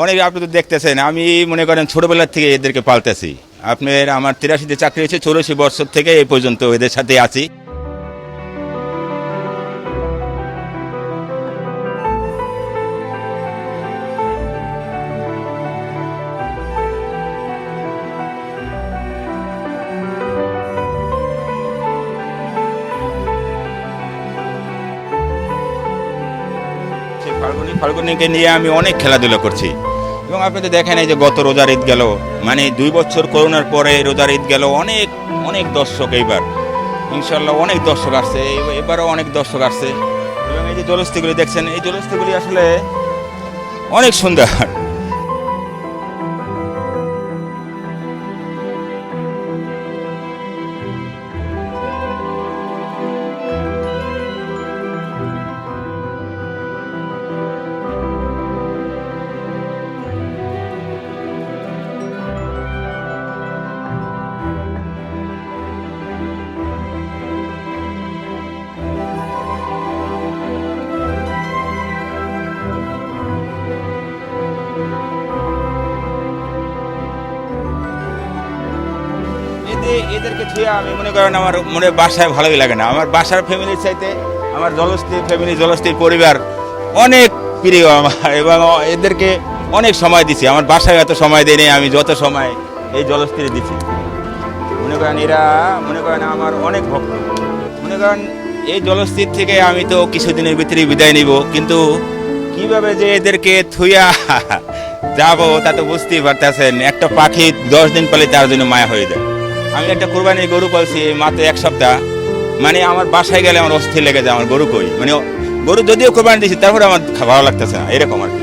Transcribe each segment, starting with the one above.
অনেক আপনি তো দেখতেছেন, আমি মনে করেন ছোটবেলার থেকে এদেরকে পালতেছি। আপনার আমার তিরাশিতে চাকরি হয়েছে, চৌরাশি বছর থেকে এই পর্যন্ত এদের সাথে আছি। ফাল্গুনি, ফাল্গুনিকে নিয়ে আমি অনেক খেলাধুলা করছি। এবং আপনি তো দেখেন এই যে গত রোজার ঈদ গেল মানে দুই বছর করোনার পরে রোজার ঈদ গেল, অনেক অনেক দর্শক এইবার। ইনশাল্লাহ অনেক দর্শক আসছে এবার- এবারও অনেক দর্শক আসছে। এবং এই যে জলস্থিগুলি দেখছেন, এই জলস্থিগুলি আসলে অনেক সুন্দর। এদের এদেরকে ছুঁয়ে আমি মনে করেন আমার মনে বাসায় ভালোই লাগে না। আমার বাসার ফ্যামিলির চাইতে আমার জলস্থি ফ্যামিলি জলস্থির পরিবার অনেক প্রিয় আমার এবং এদেরকে অনেক সময় দিছি। আমার বাসায় এত সময় দেয়নি, আমি যত সময় এই জলস্থিরে দিছি। মনে করেন এরা, মনে করেন আমার অনেক ভক্ত। মনে করেন এই জলস্থির থেকে আমি তো কিছুদিনের ভিতরে বিদায় নিব, কিন্তু কীভাবে যে এদেরকে থুইয়া যাব তা তো বুঝতেই পারতেছেন। একটা পাখি দশ দিন পেলে তার জন্য মায়া হয়ে যায়। আমি একটা কোরবানির গরু পালছি মাত্র এক সপ্তাহ। মানে আমার বাসায় গেলে আমার অস্থির লেগে যায় আমার গরু কই। মানে গরু যদিও কোরবানি দিয়েছি, তারপরে আমার ভালো লাগতেছে না, এরকম আর কি।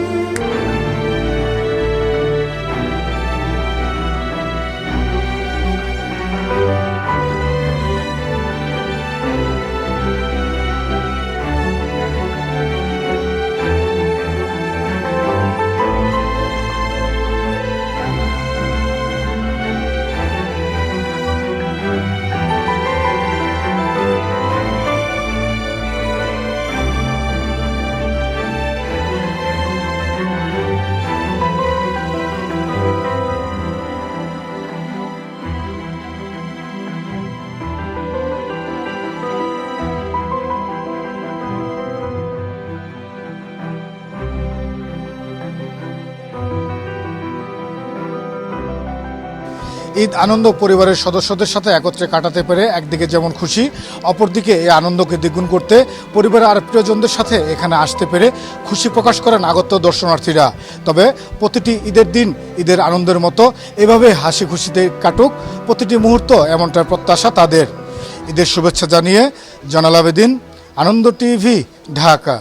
ঈদ আনন্দ পরিবারের সদস্যদের সাথে একত্রে কাটাতে পেরে একদিকে যেমন খুশি, অপরদিকে এই আনন্দকে দ্বিগুণ করতে পরিবারের আর প্রিয়জনদের সাথে এখানে আসতে পেরে খুশি প্রকাশ করেন আগত দর্শনার্থীরা। তবে প্রতিটি ঈদের দিন ঈদের আনন্দের মতো এভাবে হাসি খুশিতে কাটুক প্রতিটি মুহূর্ত এমনটার প্রত্যাশা তাদের। ঈদের শুভেচ্ছা জানিয়ে জানাল আবেদিন আনন্দ টিভি, ঢাকা।